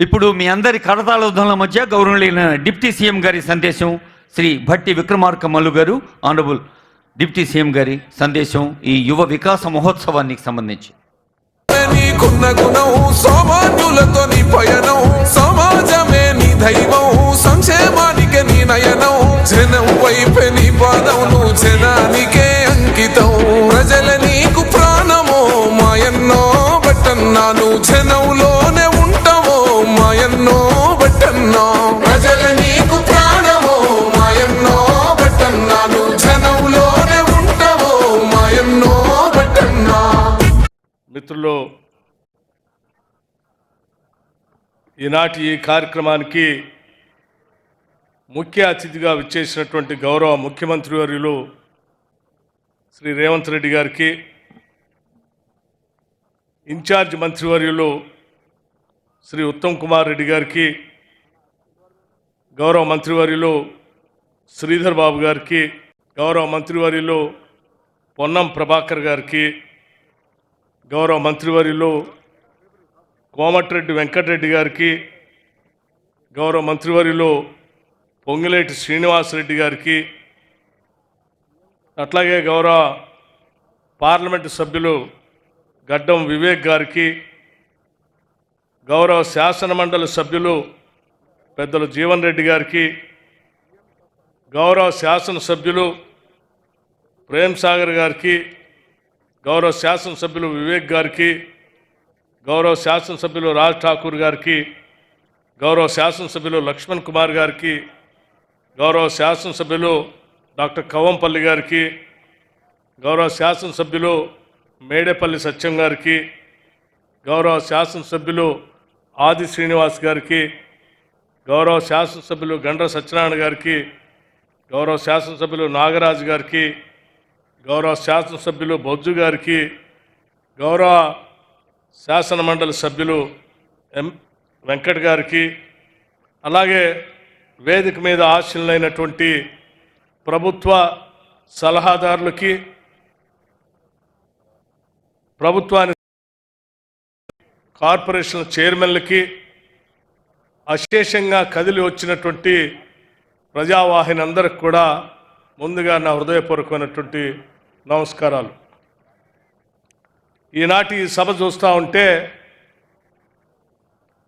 ఇప్పుడు మీ అందరి కరతాళోధనల మధ్య గౌరవనీయులైన డిప్టీ సీఎం గారి సందేశం శ్రీ భట్టి విక్రమార్కమల్లు గారు ఆనరబుల్ డిప్టీ సీఎం గారి సందేశం ఈ యువ వికాస మహోత్సవానికి సంబంధించి. నీకున్న గుణం సామాన్యులతో నీ పయనం సమాజమే నీ దైవం సంక్షేమానికి నీ నయనం జనం వైపే నీ పాదం నువ్వు జనానికే అంకితం. ప్రజల నీకు ప్రాణమో మాయన్నో బట్టన్నా నువ్వు జనంలోనే మిత్రులు ఈనాటి ఈ కార్యక్రమానికి ముఖ్య అతిథిగా విచ్చేసినటువంటి గౌరవ ముఖ్యమంత్రి వర్యులు శ్రీ రేవంత్ రెడ్డి గారికి ఇన్ఛార్జ్ మంత్రివర్యులు శ్రీ ఉత్తమ్ కుమార్ రెడ్డి గారికి గౌరవ మంత్రివర్యులు శ్రీధర్ బాబు గారికి గౌరవ మంత్రివర్యులు పొన్నం ప్రభాకర్ గారికి గౌరవ మంత్రివర్యులు కోమటిరెడ్డి వెంకటరెడ్డి గారికి గౌరవ మంత్రివర్యులు పొంగిలేటి శ్రీనివాసరెడ్డి గారికి అట్లాగే గౌరవ పార్లమెంటు సభ్యులు గడ్డం వివేక్ గారికి గౌరవ శాసనమండలి సభ్యులు పెద్దలు జీవన్ రెడ్డి గారికి గౌరవ శాసనసభ్యులు ప్రేమ్ సాగర్ గారికి గౌరవ శాసనసభ్యులు వివేక్ గారికి గౌరవ శాసనసభ్యులు రాజ్ ఠాకూర్ గారికి గౌరవ శాసనసభ్యులు లక్ష్మణ్ కుమార్ గారికి గౌరవ శాసనసభ్యులు డాక్టర్ కవంపల్లి గారికి గౌరవ శాసనసభ్యులు మేడేపల్లి సత్యం గారికి గౌరవ శాసనసభ్యులు ఆది శ్రీనివాస్ గారికి గౌరవ శాసనసభ్యులు గండ్ర సత్యనారాయణ గారికి గౌరవ శాసనసభ్యులు నాగరాజు గారికి గౌరవ శాసనసభ్యులు బొజ్జు గారికి గౌరవ శాసన మండలి సభ్యులు ఎం వెంకట్ గారికి అలాగే వేదిక మీద ఆశీనులైనటువంటి ప్రభుత్వ సలహాదారులకి ప్రభుత్వానికి కార్పొరేషన్ చైర్మన్లకి అశేషంగా కదిలి వచ్చినటువంటి ప్రజావాహిని అందరికి కూడా ముందుగా నా హృదయపూర్వకమైనటువంటి నమస్కారాలు. ఈనాటి ఈ సభ చూస్తూ ఉంటే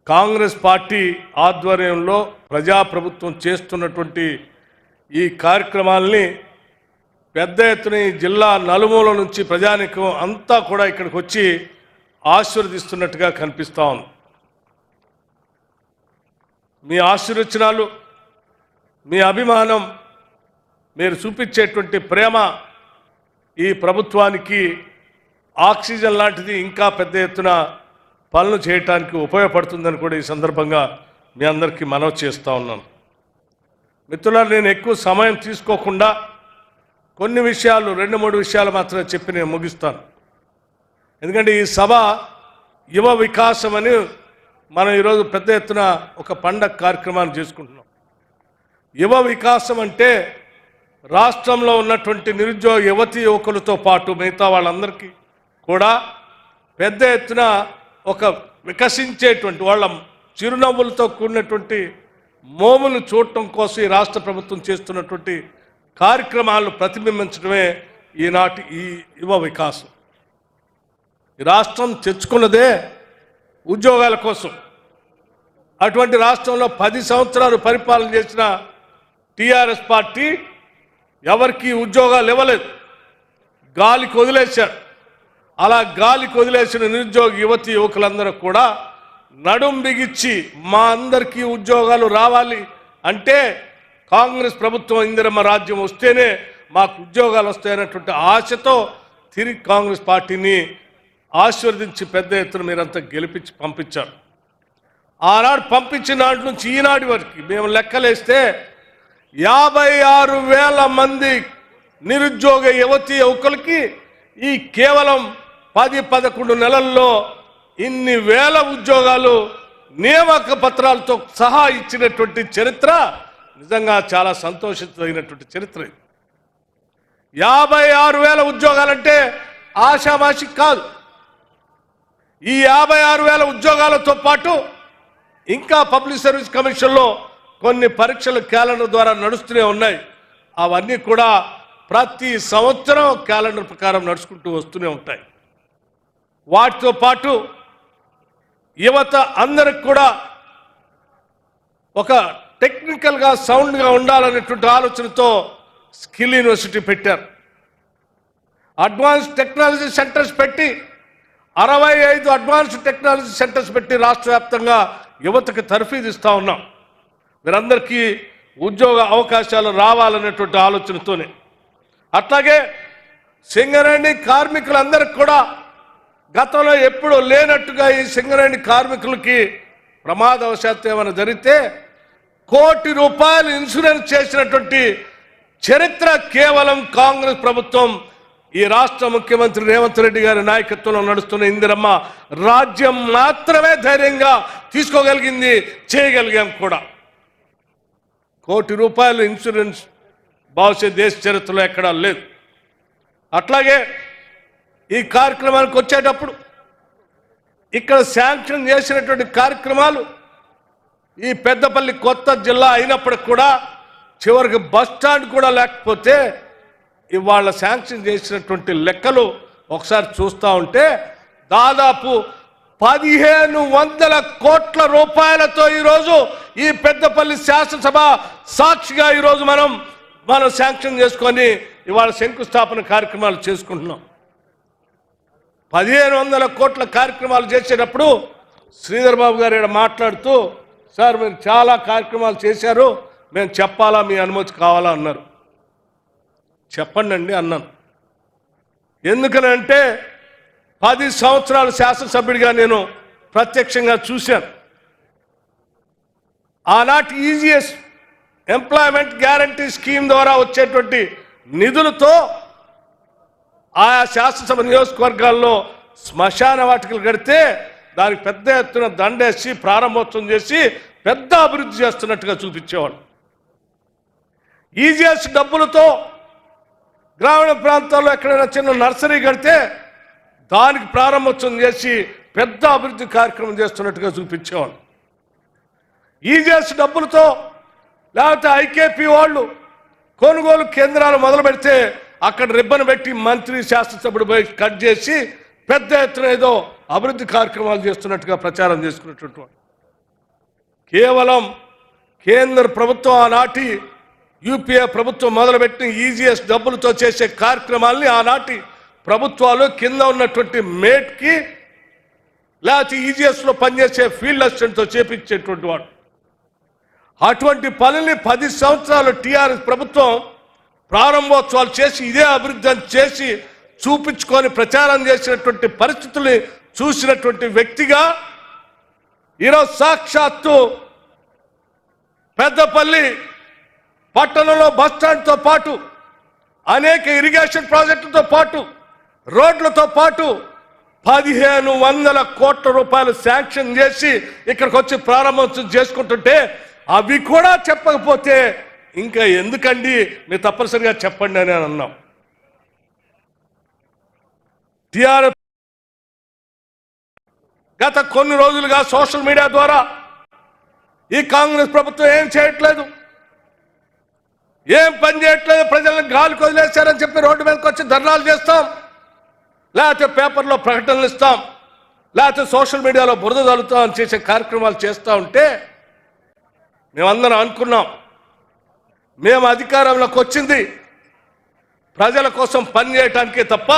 కాంగ్రెస్ పార్టీ ఆధ్వర్యంలో ప్రజాప్రభుత్వం చేస్తున్నటువంటి ఈ కార్యక్రమాల్ని పెద్ద ఎత్తున ఈ జిల్లా నలుమూల నుంచి ప్రజానికం అంతా కూడా ఇక్కడికి వచ్చి ఆశీర్వదిస్తున్నట్టుగా కనిపిస్తూ ఉంది. మీ ఆశీర్వచనాలు మీ అభిమానం మీరు చూపించేటువంటి ప్రేమ ఈ ప్రభుత్వానికి ఆక్సిజన్ లాంటిది ఇంకా పెద్ద ఎత్తున పనులు చేయటానికి ఉపయోగపడుతుందని కూడా ఈ సందర్భంగా మీ అందరికీ మనవి చేస్తూ ఉన్నాను. మిత్రులారు నేను ఎక్కువ సమయం తీసుకోకుండా కొన్ని విషయాలు రెండు మూడు విషయాలు మాత్రమే చెప్పి నేను ముగిస్తాను. ఎందుకంటే ఈ సభ యువ వికాసం అని మనం ఈరోజు పెద్ద ఎత్తున ఒక పండగ కార్యక్రమాన్ని చేసుకుంటున్నాం. యువ వికాసం అంటే రాష్ట్రంలో ఉన్నటువంటి నిరుద్యోగ యువతి యువకులతో పాటు మిగతా వాళ్ళందరికీ కూడా పెద్ద ఎత్తున ఒక వికసించేటువంటి వాళ్ళ చిరునవ్వులతో కూడినటువంటి మోములు చూడటం కోసం ఈ రాష్ట్ర ప్రభుత్వం చేస్తున్నటువంటి కార్యక్రమాలను ప్రతిబింబించడమే ఈనాటి ఈ యువ వికాసం. ఈ రాష్ట్రం తెచ్చుకున్నదే ఉద్యోగాల కోసం. అటువంటి రాష్ట్రంలో పది సంవత్సరాలు పరిపాలన చేసిన టీఆర్ఎస్ పార్టీ ఎవరికి ఉద్యోగాలు ఇవ్వలేదు. గాలికి వదిలేశారు. అలా గాలికి వదిలేసిన నిరుద్యోగ యువతి యువకులందరూ కూడా నడుం బిగిచ్చి మా అందరికీ ఉద్యోగాలు రావాలి అంటే కాంగ్రెస్ ప్రభుత్వం ఇందిరమ్మ రాజ్యం వస్తేనే మాకు ఉద్యోగాలు వస్తాయనేటువంటి ఆశతో తిరిగి కాంగ్రెస్ పార్టీని ఆశీర్వదించి పెద్ద ఎత్తున మీరంతా గెలిపించి పంపించారు. ఆనాడు పంపించిన నాటి నుంచి ఈనాటి వరకు మేము లెక్కలేస్తే యాభై ఆరు వేల మంది నిరుద్యోగ యువతి యువకులకి ఈ కేవలం పది పదకొండు నెలల్లో ఇన్ని వేల ఉద్యోగాలు నియామక పత్రాలతో సహా ఇచ్చినటువంటి చరిత్ర నిజంగా చాలా సంతోషితమైనటువంటి చరిత్ర ఇది. యాభై ఆరు వేల ఉద్యోగాలంటే ఆషామాషి కాదు. ఈ యాభై ఆరు వేల ఉద్యోగాలతో పాటు ఇంకా పబ్లిక్ సర్వీస్ కమిషన్లో కొన్ని పరీక్షలు క్యాలెండర్ ద్వారా నడుస్తూనే ఉన్నాయి. అవన్నీ కూడా ప్రతి సంవత్సరం క్యాలెండర్ ప్రకారం నడుచుకుంటూ వస్తూనే ఉంటాయి. వాటితో పాటు యువత అందరికి కూడా ఒక టెక్నికల్గా సౌండ్గా ఉండాలనేటువంటి ఆలోచనతో స్కిల్ యూనివర్సిటీ పెట్టారు. అడ్వాన్స్ టెక్నాలజీ సెంటర్స్ పెట్టి అరవై ఐదు అడ్వాన్స్ టెక్నాలజీ సెంటర్స్ పెట్టి రాష్ట్ర వ్యాప్తంగా యువతకు తర్ఫీదు ఉన్నాం. మీరందరికీ ఉద్యోగ అవకాశాలు రావాలనేటువంటి ఆలోచనతోనే. అట్లాగే సింగరేణి కార్మికులందరికి కూడా గతంలో ఎప్పుడూ లేనట్టుగా ఈ సింగరేణి కార్మికులకి ప్రమాదవశాత్తు ఏమైనా జరిగితే కోటి రూపాయలు ఇన్సూరెన్స్ చేసినటువంటి చరిత్ర కేవలం కాంగ్రెస్ ప్రభుత్వం ఈ రాష్ట్ర ముఖ్యమంత్రి రేవంత్ రెడ్డి గారి నాయకత్వంలో నడుస్తున్న ఇందిరమ్మ రాజ్యం మాత్రమే ధైర్యంగా తీసుకోగలిగింది చేయగలిగాం కూడా. కోటి రూపాయలు ఇన్సూరెన్స్ బహుశా దేశ చరిత్రలో ఎక్కడా లేదు. అట్లాగే ఈ కార్యక్రమానికి వచ్చేటప్పుడు ఇక్కడ శాంక్షన్ చేసినటువంటి కార్యక్రమాలు ఈ పెద్దపల్లి కొత్త జిల్లా అయినప్పటికి కూడా చివరికి బస్ స్టాండ్ కూడా లేకపోతే ఇవాళ శాంక్షన్ చేసినటువంటి లెక్కలు ఒకసారి చూస్తూ ఉంటే దాదాపు పదిహేను వందల కోట్ల రూపాయలతో ఈరోజు ఈ పెద్దపల్లి శాసనసభ సాక్షిగా ఈరోజు మనం మనం శాంక్షన్ చేసుకొని ఇవాళ శంకుస్థాపన కార్యక్రమాలు చేసుకుంటున్నాం. పదిహేను వందల కోట్ల కార్యక్రమాలు చేసేటప్పుడు శ్రీధర్ బాబు గారు ఇక్కడ మాట్లాడుతూ సార్ మీరు చాలా కార్యక్రమాలు చేశారు మేము చెప్పాలా మీ అనుమతి కావాలా? అన్నారు. చెప్పండి అండి అన్నాను. ఎందుకనంటే పది సంవత్సరాలు శాసనసభ్యుడిగా నేను ప్రత్యక్షంగా చూశాను. ఆనాటి ఈజీఎస్ ఎంప్లాయ్మెంట్ గ్యారంటీ స్కీమ్ ద్వారా వచ్చేటువంటి నిధులతో ఆయా శాసనసభ నియోజకవర్గాల్లో శ్మశాన వాటికలు కడితే దానికి పెద్ద ఎత్తున దండేసి ప్రారంభోత్సవం చేసి పెద్ద అభివృద్ధి చేస్తున్నట్టుగా చూపించేవాళ్ళు. ఈజీఎస్ డబ్బులతో గ్రామీణ ప్రాంతాల్లో ఎక్కడైనా చిన్న నర్సరీ కడితే దానికి ప్రారంభోత్సవం చేసి పెద్ద అభివృద్ధి కార్యక్రమం చేస్తున్నట్టుగా చూపించేవాళ్ళు. ఈజీఎస్ డబ్బులతో లేకపోతే ఐకేపీ వాళ్ళు కొనుగోలు కేంద్రాలు మొదలు పెడితే అక్కడ రిబ్బన్ పెట్టి మంత్రి శాసనసభ్యుడు పోయి కట్ చేసి పెద్ద ఎత్తున ఏదో అభివృద్ధి కార్యక్రమాలు చేస్తున్నట్టుగా ప్రచారం చేసుకున్నటువంటి కేవలం కేంద్ర ప్రభుత్వం ఆనాటి యూపీఏ ప్రభుత్వం మొదలుపెట్టిన ఈజీఎస్ డబ్బులతో చేసే కార్యక్రమాల్ని ఆనాటి ప్రభుత్వాలు కింద ఉన్నటువంటి మేట్కి లేకపోతే ఈజీఎస్లో పనిచేసే ఫీల్డ్ అసిస్టెంట్తో చేపించేటువంటి వాడు. అటువంటి పనుల్ని పది సంవత్సరాలు టీఆర్ఎస్ ప్రభుత్వం ప్రారంభోత్సవాలు చేసి ఇదే అభివృద్ధి చేసి చూపించుకొని ప్రచారం చేసినటువంటి పరిస్థితుల్ని చూసినటువంటి వ్యక్తిగా ఈరోజు సాక్షాత్తు పెద్దపల్లి పట్టణంలో బస్ స్టాండ్తో పాటు అనేక ఇరిగేషన్ ప్రాజెక్టులతో పాటు రోడ్లతో పాటు పదిహేను వందల కోట్ల రూపాయలు శాంక్షన్ చేసి ఇక్కడికి వచ్చి ప్రారంభోత్సవం చేసుకుంటుంటే అవి కూడా చెప్పకపోతే ఇంకా ఎందుకండి? మీరు తప్పనిసరిగా చెప్పండి అని అన్నాం. టిఆర్ఎస్ గత కొన్ని రోజులుగా సోషల్ మీడియా ద్వారా ఈ కాంగ్రెస్ ప్రభుత్వం ఏం చేయట్లేదు? ఏం పని చేయట్లేదు? ప్రజలను గాలికి వదిలేశారని చెప్పి రోడ్డు మీదకి వచ్చి ధర్నాలు చేస్తాం. లేకపోతే పేపర్లో ప్రకటనలు ఇస్తాం. లేకపోతే సోషల్ మీడియాలో బురద తలుతాం అని చేసే కార్యక్రమాలు చేస్తూ ఉంటే మేమందరం అనుకున్నాం. మేము అధికారంలోకి వచ్చింది. ప్రజల కోసం పని చేయటానికే తప్ప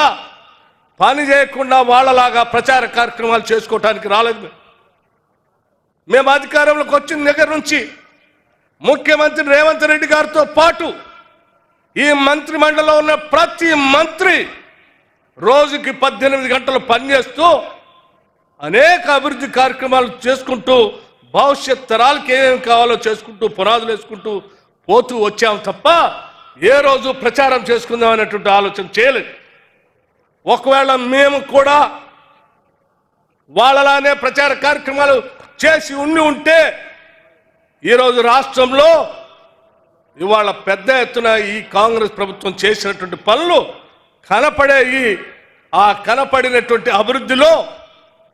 పని చేయకుండా వాళ్ళలాగా ప్రచార కార్యక్రమాలు చేసుకోవటానికి రాలేదు. మేము. మేము అధికారంలోకి వచ్చిన దగ్గర నుంచి ముఖ్యమంత్రి రేవంత్ రెడ్డి గారితో పాటు ఈ మంత్రి మండలిలో ఉన్న ప్రతి మంత్రి రోజుకి పద్దెనిమిది గంటలు పనిచేస్తూ అనేక అభివృద్ధి కార్యక్రమాలు చేసుకుంటూ భవిష్యత్ తరాలకి ఏమేమి కావాలో చేసుకుంటూ పునాదులు వేసుకుంటూ పోతూ వచ్చాం తప్ప ఏ రోజు ప్రచారం చేసుకుందాం అనేటువంటి ఆలోచన చేయలేదు. ఒకవేళ మేము కూడా వాళ్ళలానే ప్రచార కార్యక్రమాలు చేసి ఉండి ఉంటే ఈరోజు రాష్ట్రంలో ఇవాళ పెద్ద ఎత్తున ఈ కాంగ్రెస్ ప్రభుత్వం చేసినటువంటి పనులు కనపడేవి ఆ కనపడినటువంటి అభివృద్ధిలో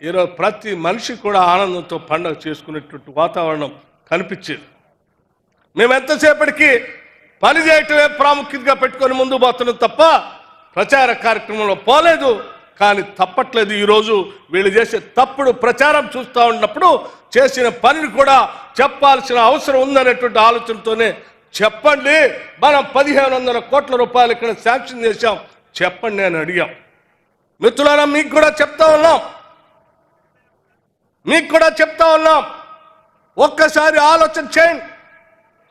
ఈరోజు ప్రతి మనిషి కూడా ఆనందంతో పండగ చేసుకునేటువంటి వాతావరణం కనిపించేది. మేము ఎంతసేపటికి పని చేయటమే ప్రాముఖ్యతగా పెట్టుకొని ముందు పోతున్నాం తప్ప ప్రచార కార్యక్రమంలో పోలేదు. కానీ తప్పట్లేదు ఈరోజు వీళ్ళు చేసే తప్పుడు ప్రచారం చూస్తూ ఉన్నప్పుడు చేసిన పనిని కూడా చెప్పాల్సిన అవసరం ఉందనేటువంటి ఆలోచనతోనే చెప్పండి. మనం పదిహేను వందల కోట్ల రూపాయలు ఇక్కడ శాంక్షన్ చేశాం. చెప్పండి నేను అడిగాం. మిత్రులారా మీకు కూడా చెప్తా ఉన్నాం. మీకు కూడా చెప్తా ఉన్నాం. ఒక్కసారి ఆలోచన చేయండి.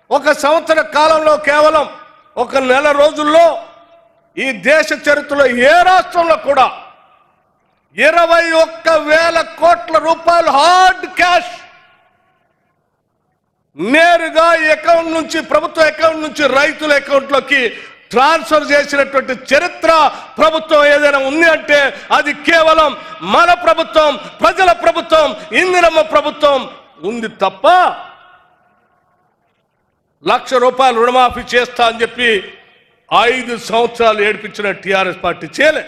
ఒక సంవత్సర కాలంలో కేవలం ఒక నెల రోజుల్లో ఈ దేశ చరిత్రలో ఏ రాష్ట్రంలో కూడా ఇరవై ఒక్క వేల కోట్ల రూపాయలు హార్డ్ క్యాష్ నేరుగా ఈ అకౌంట్ నుంచి ప్రభుత్వ అకౌంట్ నుంచి రైతుల అకౌంట్లోకి ట్రాన్స్ఫర్ చేసినటువంటి చరిత్ర ప్రభుత్వం ఏదైనా ఉంది అంటే అది కేవలం మన ప్రభుత్వం ప్రజల ప్రభుత్వం ఇందిరమ్మ ప్రభుత్వం ఉంది తప్ప లక్ష రూపాయలు రుణమాఫీ చేస్తా అని చెప్పి ఐదు సంవత్సరాలు ఏడిపించిన టీఆర్ఎస్ పార్టీ చేయలే.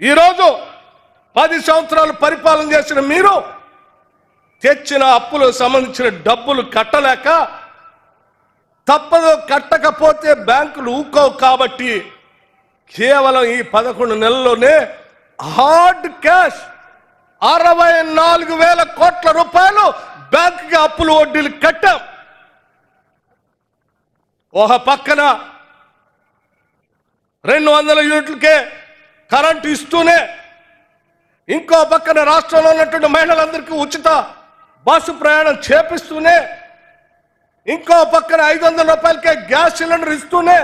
ఈరోజు పది సంవత్సరాలు పరిపాలన చేసిన మీరు తెచ్చిన అప్పులకు సంబంధించిన డబ్బులు కట్టలేక తప్పదు కట్టకపోతే బ్యాంకులు ఊకోవు కాబట్టి కేవలం ఈ పదకొండు నెలల్లోనే హార్డ్ క్యాష్ అరవై నాలుగు వేల కోట్ల రూపాయలు బ్యాంకుకి అప్పులు వడ్డీలు కట్టాం. ఒక పక్కన రెండు వందల యూనిట్లకే కరెంటు ఇస్తూనే ఇంకో పక్కన రాష్ట్రంలో ఉన్నటువంటి మహిళలందరికీ ఉచిత బస్సు ప్రయాణం చేపిస్తూనే ఇంకో పక్కన ఐదు వందల రూపాయలకే గ్యాస్ సిలిండర్ ఇస్తూనే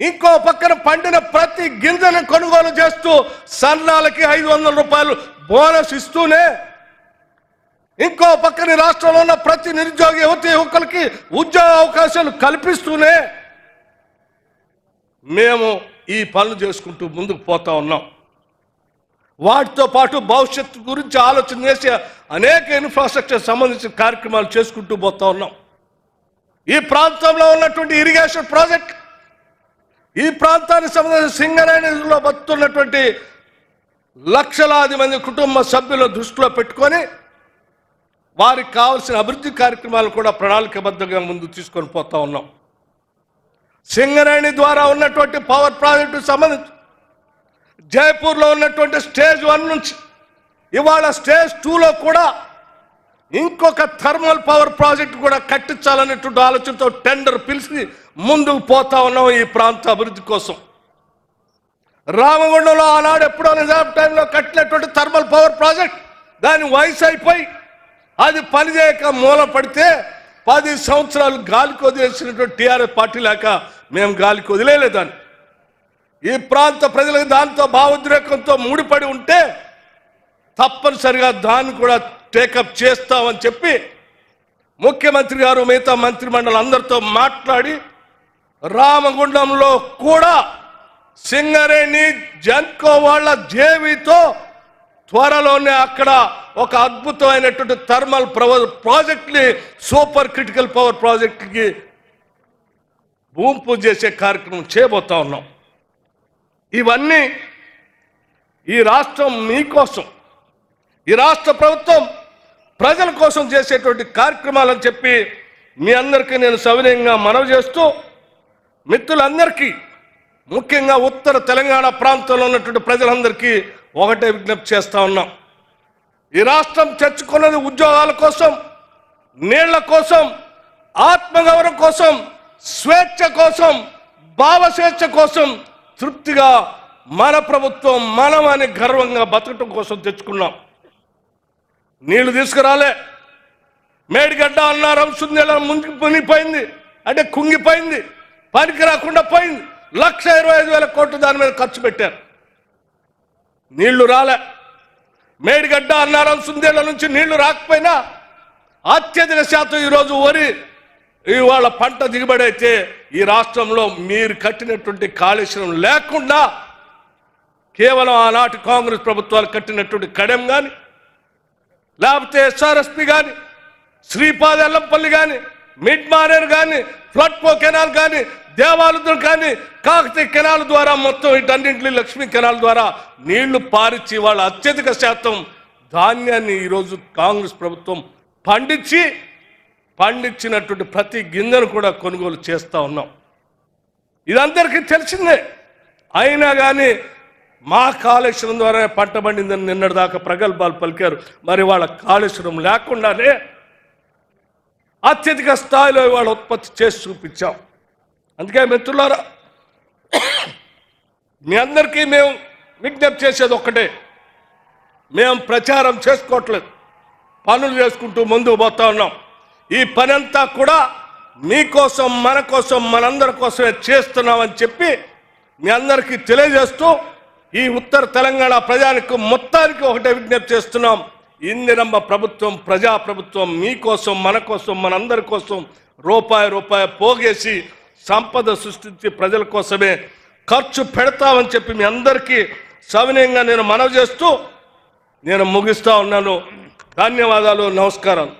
ఇంకో పక్కన పండిన ప్రతి గింజను కొనుగోలు చేస్తూ సన్నాలకి ఐదు వందల రూపాయలు బోనస్ ఇస్తూనే ఇంకో పక్కన రాష్ట్రంలో ఉన్న ప్రతి నిరుద్యోగ యువతి యువకులకి ఉద్యోగ అవకాశాలు కల్పిస్తూనే మేము ఈ పనులు చేసుకుంటూ ముందుకు పోతా ఉన్నాం. వాటితో పాటు భవిష్యత్తు గురించి ఆలోచన చేసి అనేక ఇన్ఫ్రాస్ట్రక్చర్ సంబంధించిన కార్యక్రమాలు చేసుకుంటూ పోతా ఉన్నాం. ఈ ప్రాంతంలో ఉన్నటువంటి ఇరిగేషన్ ప్రాజెక్ట్ ఈ ప్రాంతానికి సంబంధించిన సింగరేణిలో బతున్నటువంటి లక్షలాది మంది కుటుంబ సభ్యుల దృష్టిలో పెట్టుకొని వారికి కావలసిన అభివృద్ధి కార్యక్రమాలు కూడా ప్రణాళికబద్ధంగా ముందు తీసుకొని పోతా ఉన్నాం. సింగరేణి ద్వారా ఉన్నటువంటి పవర్ ప్రాజెక్టు సంబంధించి జైపూర్లో ఉన్నటువంటి స్టేజ్ వన్ నుంచి ఇవాళ స్టేజ్ టూలో కూడా ఇంకొక థర్మల్ పవర్ ప్రాజెక్ట్ కూడా కట్టించాలనేటువంటి ఆలోచనతో టెండర్ పిలిచి ముందుకు పోతా ఉన్నాం ఈ ప్రాంత అభివృద్ధి కోసం. రామగుండంలో ఆనాడు ఎప్పుడో నిజాం టైంలో కట్టినటువంటి థర్మల్ పవర్ ప్రాజెక్ట్ దాని వయసు అయిపోయి అది పనిచేయక మూల పడితే పది సంవత్సరాలు గాలికి వదిలేసినటువంటి టీఆర్ఎస్ పార్టీ లేక మేము గాలికి వదిలేదాన్ని ఈ ప్రాంత ప్రజలకు దాంతో భావోద్రేకంతో ముడిపడి ఉంటే తప్పనిసరిగా దాన్ని కూడా టేకప్ చేస్తామని చెప్పి ముఖ్యమంత్రి గారు మిగతా మంత్రిమండలి అందరితో మాట్లాడి రామగుండంలో కూడా సింగరేణి జన్కో వాళ్ళ జేవితో త్వరలోనే అక్కడ ఒక అద్భుతమైనటువంటి థర్మల్ ప్రవర్ ప్రాజెక్ట్ని సూపర్ క్రిటికల్ పవర్ ప్రాజెక్ట్కి భూమి పూజ చేసే కార్యక్రమం చేయబోతా ఉన్నాం. ఇవన్నీ ఈ రాష్ట్రం మీకోసం ఈ రాష్ట్ర ప్రభుత్వం ప్రజల కోసం చేసేటువంటి కార్యక్రమాలని చెప్పి మీ అందరికీ నేను సవినయంగా మనవి చేస్తూ మిత్రులందరికీ ముఖ్యంగా ఉత్తర తెలంగాణ ప్రాంతంలో ఉన్నటువంటి ప్రజలందరికీ ఒకటే విజ్ఞప్తి చేస్తూ ఉన్నాం. ఈ రాష్ట్రం తెచ్చుకున్నది ఉద్యోగాల కోసం నీళ్ళ కోసం ఆత్మగౌరవం కోసం స్వేచ్ఛ కోసం భావ స్వేచ్ఛ కోసం తృప్తిగా మన ప్రభుత్వం మనం అని గర్వంగా బతకటం కోసం తెచ్చుకున్నాం. నీళ్ళు తీసుకురాలే. మేడిగడ్డ అన్నారం సుందెల ముందుకు మునిగిపోయింది. అంటే కుంగిపోయింది. పనికి రాకుండా పోయింది. లక్ష ఇరవై ఐదు వేల కోట్లు దాని మీద ఖర్చు పెట్టారు. నీళ్ళు రాలే. మేడిగడ్డ అన్నారం సుందేళ్ళ నుంచి నీళ్ళు రాకపోయినా అత్యధిక శాతం ఈరోజు వరి. ఇవాళ పంట దిగుబడి అయితే ఈ రాష్ట్రంలో మీరు కట్టినటువంటి కాళేశ్వరం లేకుండా కేవలం ఆనాటి కాంగ్రెస్ ప్రభుత్వాలు కట్టినటువంటి కడెం కానీ లేకపోతే ఎస్ఆర్ఎస్పి కానీ శ్రీపాద ఎల్లంపల్లి కానీ మిడ్ మారేర్ కానీ ఫ్లడ్ కెనాల్ కానీ దేవాలయం కానీ కాకతీయ కెనాల్ ద్వారా మొత్తం వీటన్నింటినీ లక్ష్మీ కెనాల్ ద్వారా నీళ్ళు పారిచ్చి వాళ్ళ అత్యధిక శాతం ధాన్యాన్ని ఈరోజు కాంగ్రెస్ ప్రభుత్వం పండించి పండించినటువంటి ప్రతి గింజను కూడా కొనుగోలు చేస్తూ ఉన్నాం. ఇదందరికీ తెలిసిందే. అయినా కానీ మా కాళేశ్వరం ద్వారా పంట పండిందని నిన్నటి దాకా ప్రగల్భాలు పలికారు. మరి వాళ్ళ కాళేశ్వరం లేకుండానే అత్యధిక స్థాయిలో ఇవాళ ఉత్పత్తి చేసి చూపించాం. అందుకే మిత్రులారా మీ అందరికీ మేము విజ్ఞప్తి చేసేది ఒక్కటే. మేము ప్రచారం చేసుకోవట్లేదు. పనులు చేసుకుంటూ ముందుకు పోతా ఉన్నాం. ఈ పని అంతా కూడా మీకోసం మన కోసం మనందరి కోసమే చేస్తున్నామని చెప్పి మీ అందరికీ తెలియజేస్తూ ఈ ఉత్తర తెలంగాణ ప్రజానికి మొత్తానికి ఒకటే విజ్ఞప్తి చేస్తున్నాం. ఇందిరమ్మ ప్రభుత్వం ప్రజా ప్రభుత్వం మీకోసం మన కోసం మనందరి కోసం రూపాయి రూపాయి పోగేసి సంపద సృష్టించి ప్రజల కోసమే ఖర్చు పెడతామని చెప్పి మీ అందరికీ సవినయంగా నేను మనవి చేస్తూ నేను ముగిస్తా ఉన్నాను. ధన్యవాదాలు నమస్కారం.